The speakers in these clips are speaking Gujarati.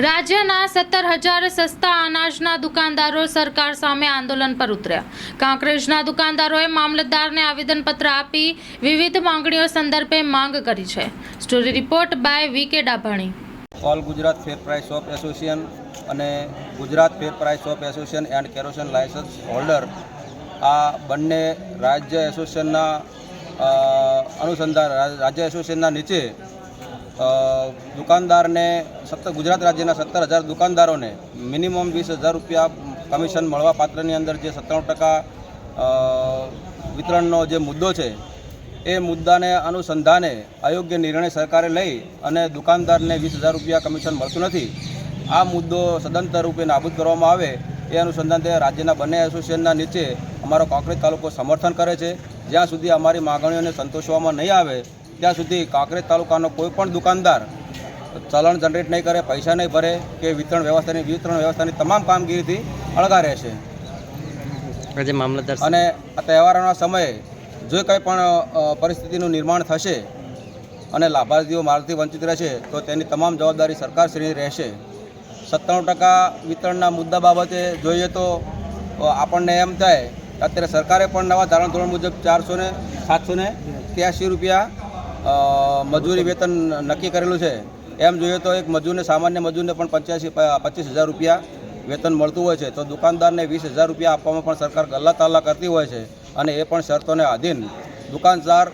રાજ્યના સત્તર હજાર સસ્તા અનાજના દુકાનદારો સરકાર સામે આંદોલન પર ઉતર્યા. કાંકરેજના દુકાનદારોએ મામલતદારને આવેદનપત્ર આપી વિવિધ માંગણીઓ સંદર્ભે માંગ કરી છે. Story report by V K Dabhani. All Gujarat fair price shop association અને Gujarat fair price shop association and kerosene licence holder આ બંને રાજ્ય એસોસિએશનના અનુસંધાન રાજ્ય એસોસિએશનના નીચે દુકાનદારને સત્તર, ગુજરાત રાજ્યના સત્તર હજાર દુકાનદારોને મિનિમમ વીસ હજાર રૂપિયા કમિશન મળવા પાત્રની અંદર જે સત્તાણું ટકા વિતરણનો જે મુદ્દો છે, એ મુદ્દાને અનુસંધાને અયોગ્ય નિર્ણય સરકારે લઈ અને દુકાનદારને વીસ હજાર રૂપિયા કમિશન મળતું નથી. આ મુદ્દો સદંતર રૂપે નાબૂદ કરવામાં આવે એ અનુસંધાને રાજ્યના બંને એસોસિએશનના નીચે અમારો કોંકરેજ તાલુકો સમર્થન કરે છે. જ્યાં સુધી અમારી માગણીઓને સંતોષવામાં નહીં આવે ત્યાં સુધી કાંકરેજ તાલુકાનો કોઈ પણ દુકાનદાર ચલણ જનરેટ નહીં કરે પૈસા નહીં ભરે કે વિતરણ વ્યવસ્થાની વિતરણ વ્યવસ્થાની તમામ કામગીરીથી અળગા રહેશે આજે મામલતદાર અને આ તહેવારોના સમયે જો કંઈ પણ પરિસ્થિતિનું નિર્માણ થશે અને લાભાર્થીઓ મારાથી વંચિત રહેશે તો તેની તમામ જવાબદારી સરકારશ્રીની રહેશે. સત્તાણું ટકા વિતરણના મુદ્દા બાબતે જોઈએ તો આપણને એમ થાય અત્યારે સરકારે પણ નવા ધારણ ધોરણ મુજબ ચારસો ને સાતસો ને ત્યાસી રૂપિયા મજૂરી વેતન નક્કી કરેલું છે. એમ જોઈએ તો એક મજૂરને, સામાન્ય મજૂરને પણ પંચ્યાસી પચીસ હજાર રૂપિયા વેતન મળતું હોય છે. તો દુકાનદારને વીસ હજાર રૂપિયા આપવામાં પણ સરકાર ગલ્લા તાલ્લા કરતી હોય છે અને એ પણ શરતોને આધીન દુકાનદાર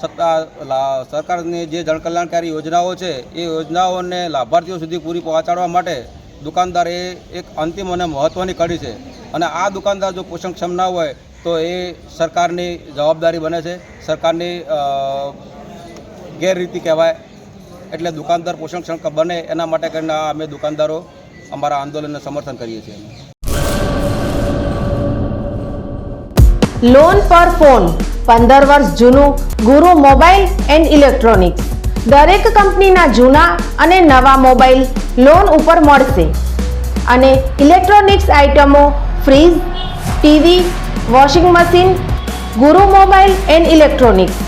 સત્તા સરકારની જે જનકલ્યાણકારી યોજનાઓ છે, એ યોજનાઓને લાભાર્થીઓ સુધી પૂરી પહોંચાડવા માટે દુકાનદાર એ એક અંતિમ અને મહત્ત્વની કડી છે. અને આ દુકાનદાર જો પોષણક્ષમ ના હોય, તો એ સરકારની જવાબદારી બને છે. સરકારની ગેરરીતિ કહેવાય. એટલે દુકાનદાર પોષણક્ષમ બને એના માટે કરીને અમે દુકાનદારો અમારા આંદોલનને સમર્થન કરીએ છીએ. લોન પર ફોન પંદર વર્ષ જૂનું ગુરુ મોબાઈલ એન્ડ ઇલેક્ટ્રોનિક્સ. દરેક કંપનીના જૂના અને નવા મોબાઈલ લોન ઉપર મળશે. અને ઇલેક્ટ્રોનિક્સ આઇટમો fridge, TV, washing machine, Guru mobile and electronics.